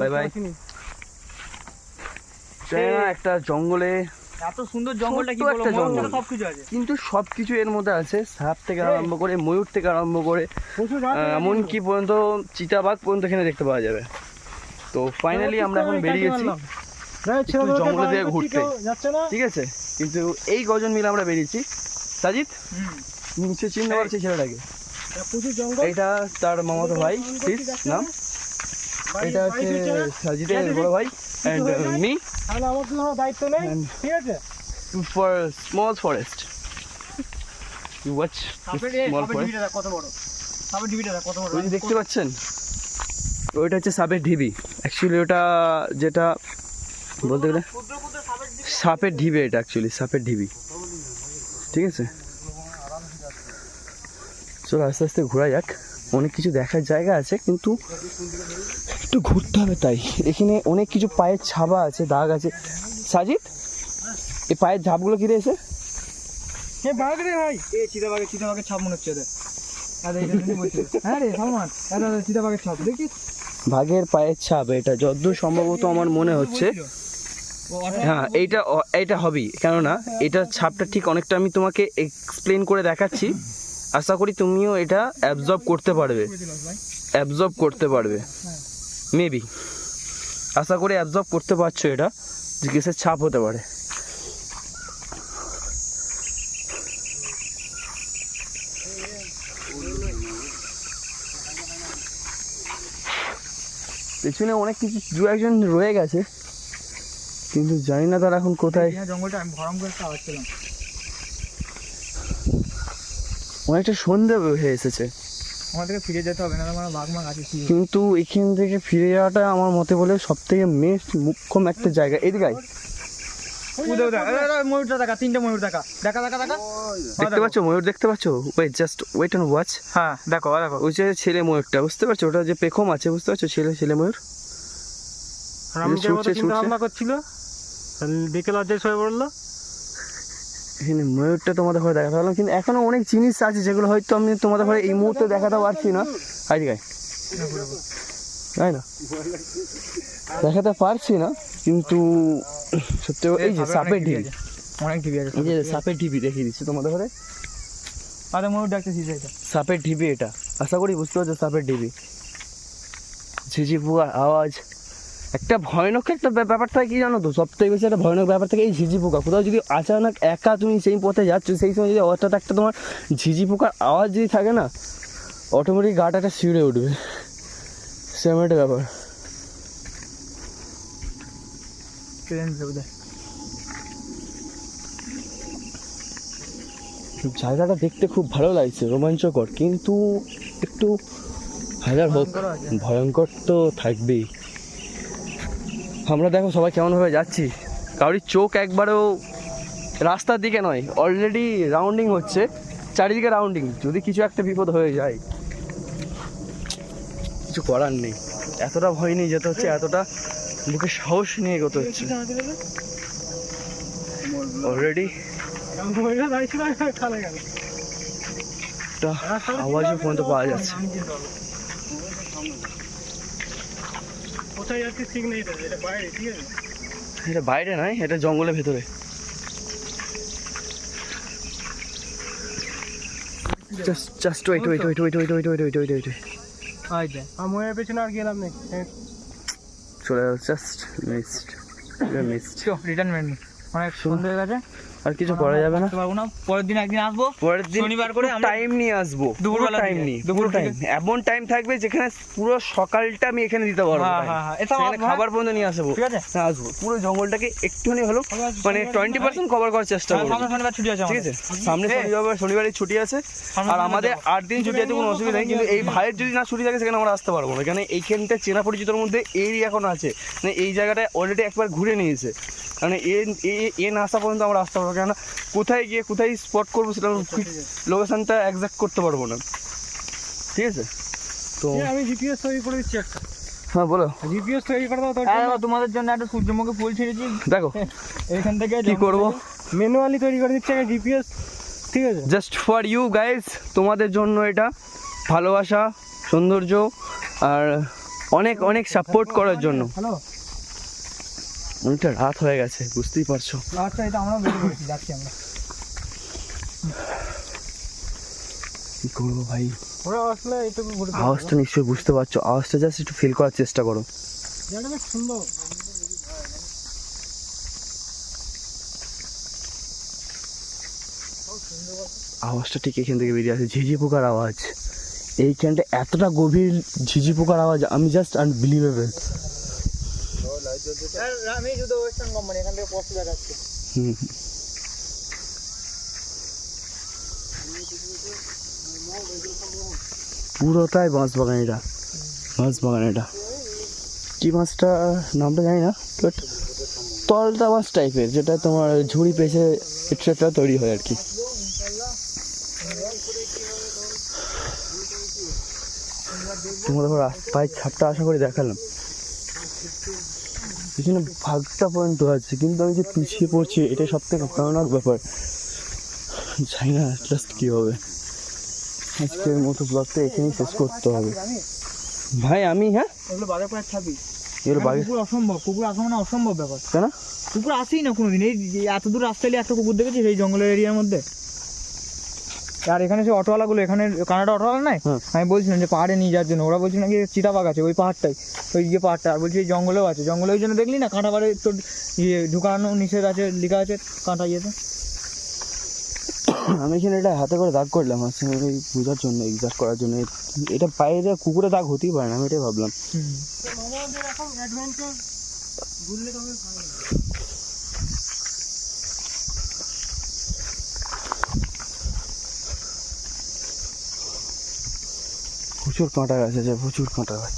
Bye bye. একটা জঙ্গলে এত সুন্দর জঙ্গলটা কি একটা জঙ্গল। সবকিছু আছে। কিন্তু এর মধ্যে আছে সাপ থেকে আরম্ভ করে ময়ূর থেকে আরম্ভ করে পর্যন্ত চিতাবাঘ পর্যন্ত এখানে দেখতে পাওয়া যাবে। তো ফাইনালি আমরা এখন বেরিয়েছি একটু জঙ্গলে দিয়ে ঘুরতে। ঠিক আছে? কিন্তু এই গজন মিলে আমরা বেরিয়েছি। সাজিদ? নিচে চিনতে পারছি ছেলেটাকে। এটা তার মামাতো ভাই নাম? এটা হচ্ছে সাজিদের বড় ভাই। অ্যান্ড মি তাহলে আমার কোনো দায়িত্ব নেই। ঠিক আছে? For small forest you watch small forest কত বড়। সাপের ডিবিটা কত বড়। ওই দেখতে পাচ্ছেন? ওইটা হচ্ছে সাপের ঢিবি। অ্যাকচুয়ালি ওটা যেটা বলতে গেলে সাপের ঢিবি এটা অ্যাকচুয়ালি সাপের ঢিবি। ঠিক আছে? চলো আস্তে আস্তে ঘোরা যাক। অনেক কিছু দেখার জায়গা আছে কিন্তু একটু ঘুরতে হবে তাই। এখানে অনেক কিছু পায়ের ছাবা আছে দাগ আছে। সাজিদ এই পায়ের ঝাপগুলো কিরে এসে? বাঘ রে ভাই। এ চিতাবাঘের চিতাবাঘের ছাপ মনে হচ্ছে হ্যাঁ রে সালমান এটা চিতাবাঘের ছাপ দেখিস? বাঘের পায়ের ছাপ এটা যতদূর সম্ভবত আমার মনে হচ্ছে। হ্যাঁ এইটা এইটা হবেই কেননা এটা ছাপটা ঠিক অনেকটা আমি তোমাকে এক্সপ্লেন করে দেখাচ্ছি। আশা করি তুমিও এটা অ্যাবজর্ব করতে পারবে। অ্যাবজর্ব করতে পারবে। মেবি আশা করি অ্যাবজর্ব করতে পারছ এটা যে কিসের ছাপ হতে পারে। পেছনে অনেক কিছু দু একজন রয়ে গেছে কিন্তু জানি না তারা এখন কোথায়। জঙ্গলটা আমি ভরম করে পেলাম অনেকটা সন্ধে হয়ে এসেছে। আমাদেরকে ফিরে যেতে হবে না আমার বাঘ মাঘ আছে কিন্তু এখান থেকে ফিরে যাওয়াটা আমার মতে বলে সব থেকে মেস্ট মুখ্যম একটা জায়গা। এদিকে ময়ূরটা দেখা তিনটে ময়ূর দেখা। দেখা দেখা দেখা। দেখতে পাচ্ছ ময়ূর দেখতে পাচ্ছ? Wait just wait and watch হ্যাঁ দেখো দেখো। ওই যে ছেলে ময়ূরটা বুঝতে পারছ? ওটা যে পেখম আছে বুঝতে পারছ? ছেলে ছেলে ময়ূর। রামকের মতো ছুটছে, চিন্তা ছুটছে। ভাবনা করছিল দেখে লজ্জায় শুয়ে পড়ল। এখানে ময়ূরটা তোমাদের ঘরে দেখাতে পারলাম কিন্তু এখনও অনেক জিনিস আছে যেগুলো হয়তো আমি তোমাদের ঘরে এই মুহূর্তে দেখাতে পারছি না। আজকে তাই না? দেখাতে পারছি না কিন্তু সত্যি এই যে সাপের ঢিবি অনেক টিভি আছে এই যে সাপের ঢিবি দেখিয়ে দিচ্ছি তোমাদের ঘরে। আরে ময়ূর ডাকতেছিস এটা। সাপের ঢিবি এটা। আশা করি বুঝতে পারছ সাপের ঢিবি। ঝিঝি পোকার আওয়াজ। একটা ভয়ানক একটা ব্যাপার থাকে কি জানো তো? সব থেকে বেশি একটা ভয়ানক ব্যাপার থাকে এই ঝিঝি পোকা। কোথাও যদি আচানক একা তুমি সেই পথে যাচ্ছ সেই সময় যদি হঠাৎ একটা তোমার ঝিঝি পোকার আওয়াজ যদি থাকে না অটোমেটিক গাটা একটা শিউরে উঠবে। সেরকম একটা ব্যাপার। জায়গাটা দেখতে খুব ভালো লাগছে রোমাঞ্চকর। কিন্তু একটু হাজার হোক ভয়ঙ্কর তো থাকবেই। আমরা দেখো সবাই কেমনভাবে যাচ্ছি। কারোর চোখ একবারও রাস্তার দিকে নয় অলরেডি রাউন্ডিং হচ্ছে, চারিদিকে রাউন্ডিং যদি কিছু একটা বিপদ হয়ে যায়। কিছু করার নেই, এতটা ভয় নিয়ে যেতে হচ্ছে, এতটা বুকে সাহস নিয়ে এগোতে হচ্ছে। অলরেডি আওয়াজও পর্যন্ত পাওয়া যাচ্ছে। কোথায় যাচ্ছে ঠিক নেই এটা বাইরে ঠিক আছে? এটা বাইরে নয় এটা জঙ্গলের ভেতরে। Just just wait wait wait wait wait wait wait wait wait wait I they are ময়ের পেছনে আর গেলাম নেই চলে জাস্ট মিসড মিসড রিটার্ন মেন অনেক সুন্দর গেছে। আর কিছু করা যাবে না? পারব না। পরের দিন একদিন আসব। পরের দিন শনিবার করে টাইম নিয়ে আসব। দুপুর দুপুরবেলা টাইম। নিয়ে দুপুর টাইম এমন টাইম থাকবে যেখানে পুরো সকালটা আমি এখানে দিতে পারব হ্যাঁ, হ্যাঁ, হ্যাঁ। খাবার পর্যন্ত নিয়ে আসব। ঠিক আছে? হ্যাঁ, আসব। পুরো জঙ্গলটাকে একটুখানি হলো মানে টোয়েন্টি পার্সেন্ট কভার করার চেষ্টা করব। সামনে শনিবার ছুটি আছে ঠিক আছে? সামনে। শনিবার শনিবারে ছুটি আছে। আর আমাদের। আট দিন ছুটি আছে কোনো অসুবিধা নেই। কিন্তু এই ভাইয়ের যদি না ছুটি থাকে সেখানে আমরা আসতে পারব না। এখানে এইখানটা চেনা পরিচিতর মধ্যে এরই এখন আছে। মানে এই জায়গাটা অলরেডি একবার ঘুরে নিয়েছে। মানে এ এ- এ না আসা পর্যন্ত আমরা আসতে পারব না। কেন কোথায় গিয়ে কোথায় স্পট করব সেটা লোকেশানটা একজ্যাক্ট করতে পারব না। ঠিক আছে? তো আমি জিপিএস তৈরি করে দিচ্ছি একটা। হ্যাঁ বলো। জিপিএস তৈরি করে দাও হ্যাঁ, তোমাদের জন্য একটা সূর্যমুখী ফুল ছেড়েছি। দেখো। এখান থেকে কি করব? ম্যানুয়ালি তৈরি করে দিচ্ছি জিপিএস ঠিক আছে? জাস্ট ফর ইউ গাইস তোমাদের জন্য এটা ভালোবাসা সৌন্দর্য আর অনেক অনেক সাপোর্ট করার জন্য। হ্যালো। অনেকটা রাত হয়ে গেছে বুঝতেই পারছ। আচ্ছা এটা আমরা বেরিয়ে পড়েছি যাচ্ছি আমরা। কি করব ভাই? ওরা আসলে এইটুকু আওয়াজটা নিশ্চয়ই বুঝতে পারছ। আওয়াজটা জাস্ট একটু ফিল করার চেষ্টা করো। সুন্দর। আওয়াজটা ঠিক এখান থেকে বেরিয়ে আসে। ঝিঝি পোকার আওয়াজ। এইখানটা এতটা গভীর ঝিঝি পোকার আওয়াজ আমি জাস্ট আনবিলিভেবল পুরোটাই বাঁশ বাগান এটা। বাঁশ বাগান এটা। কি মাছটা নামটা জানি না বাট তলটা মাছ টাইপের, যেটা তোমার ঝুড়ি পেছে এটসেট্রা তৈরি হয় আর কি। দেখো পায়ের ছাপটা আশা করে দেখালাম। পিছনে ভাগটা পর্যন্ত আছে কিন্তু আমি যে পিছিয়ে পড়ছি এটা সব থেকে ভয়ানক ব্যাপার। জানি না জাস্ট কী হবে। আজকের মতো ব্লগটা এখানেই শেষ করতে হবে। ভাই আমি হ্যাঁ? এগুলো বাঘের পায়ের ছাবি এগুলো বাগে কুকুর অসম্ভব কুকুর আসা মানে অসম্ভব ব্যাপার। কেন? কুকুর আসেই না কোনোদিন। এই যে এত দূর রাস্তা এত কুকুর দেখেছিস এই জঙ্গলের এরিয়ার মধ্যে? আর এখানে যে অটোওয়ালাগুলো এখানে কানাডা অটোওয়ালা নাই। আমি বলছিলাম যে পাহাড়ে নিয়ে যাওয়ার জন্য। ওরা বলছিল নাকি চিতাবাঘ আছে ওই পাহাড়টাই ওই যে পাহাড়টা। আর বলছি এই জঙ্গলেও আছে। জঙ্গলে ওই জন্য দেখলি না? কাঁটা বাড়ে তোর ইয়ে ঢুকানো নিষেধ আছে লেখা আছে কাঁটা ইয়েতে? আমি এখানে এটা হাতে করে দাগ করলাম আসলে ওই বোঝার জন্য এক্সাক্ট করার জন্য। এটা পায়ে দেওয়া কুকুরে দাগ হতেই পারে না আমি এটাই ভাবলাম। ঘুরলে প্রচুর কাঁটা গাছ আছে প্রচুর কাঁটা গাছ।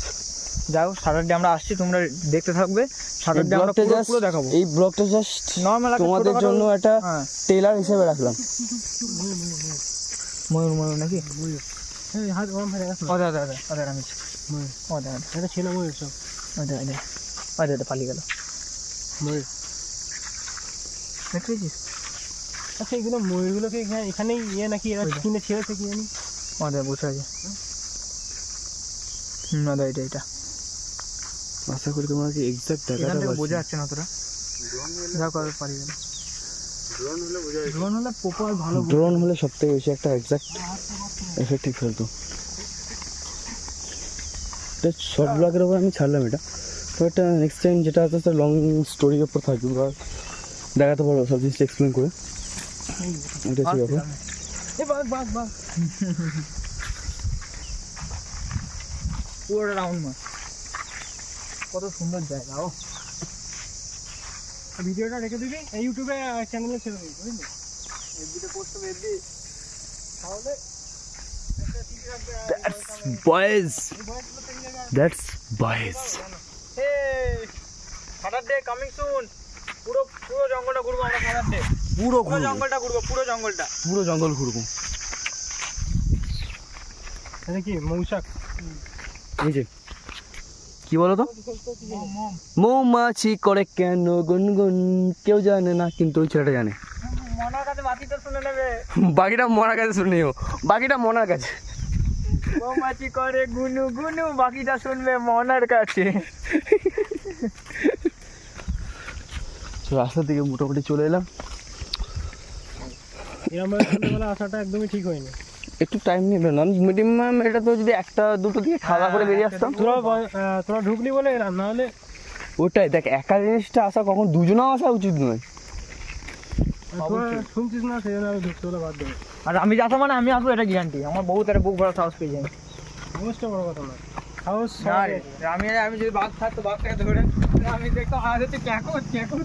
যাই হোক স্যাটারডে আমরা আসছি তোমরা দেখতে থাকবে। স্যাটারডে আমরা পুরো পুরো দেখাবো। এই ব্লগটা জাস্ট নর্মাল তোমাদের জন্য একটা হ্যাঁ। টেলার হিসেবে রাখলাম। ময়ূর ময়ূর নাকি? এই হাত গরম হয়ে গেছে। আমি ময়ূর। এটা ছিল ময়ূর সব। ও দাদা দাদা ও পালিয়ে গেল। ময়ূর। দেখতে আচ্ছা এগুলো ময়ূরগুলোকে এখানে এখানেই ইয়ে নাকি এরা। কিনে ছেড়েছে কি জানি? ও বসে আছে। হুম দাদা এটা এটা। আশা করি তোমাকে এক্সাক্ট থেকে বোঝা যাচ্ছে না তোরা। করে পালিয়ে গেল ড্রোন হলে পোপো আর ভালো ড্রোন হলে সব থেকে বেশি একটা এক্সাক্ট এফেক্টিভ ফেলতো। এটা শর্ট ব্লগের ওপর আমি ছাড়লাম এটা। তো এটা নেক্সট টাইম যেটা আছে সেটা লং স্টোরির ওপর থাকবে। বা দেখাতে পারব সব জিনিস এক্সপ্লেন করে। এটা হচ্ছে ব্যাপার? এ বাঘ বাঘ বাঘ পুরো রাউন্ড মাছ কত সুন্দর জায়গা ও। ভিডিওটা রেখে দিবি এই ইউটিউবে চ্যানেলে ছেড়ে দিবি বুঝলি? এফবিতে পোস্ট হবে। এফবি তাহলে that's boys that's boys Saturday coming soon পুরো পুরো জঙ্গলটা ঘুরবো আমরা স্যাটারডে পুরো পুরো জঙ্গলটা ঘুরবো পুরো জঙ্গলটা। পুরো জঙ্গল ঘুরবো। এটা কি মৌসাক এই যে কি বলো তো মৌমাছি করে কেন গুনগুন? কেউ জানে না কিন্তু ওই ছেলেটা জানে। বাকিটা মনার কাছে শুনে নেবে। বাকিটা মনার কাছে। মৌমাছি করে গুনু গুনু বাকিটা শুনবে মনার কাছে। রাস্তা থেকে মোটামুটি চলে এলাম। এরকম আসাটা একদমই ঠিক হয়নি। একটু টাইম নিল না। মিনিমাম এটা তো যদি একটা দুটো দিকে খাওয়া করে বেরিয়ে আসতাম। তোরা ঢুকলি বলে এলাম নাহলে ওটাই দেখ একা জিনিসটা আসা কখন দুজনেও আসা উচিত নয়। শুনছিস না সেই জন্য আমি ঢুকতে হলে বাধ্য আর আমি যাব মানে আমি আসব এটা গ্যারান্টি আমার বহুত একটা বুক ভরা সাহস পেয়ে যাই বড় কথা না সাহস আমি আমি যদি বাঘ থাকতো বাঘটাকে ধরে আমি দেখতাম হাত হচ্ছে ক্যাকো ক্যাকো।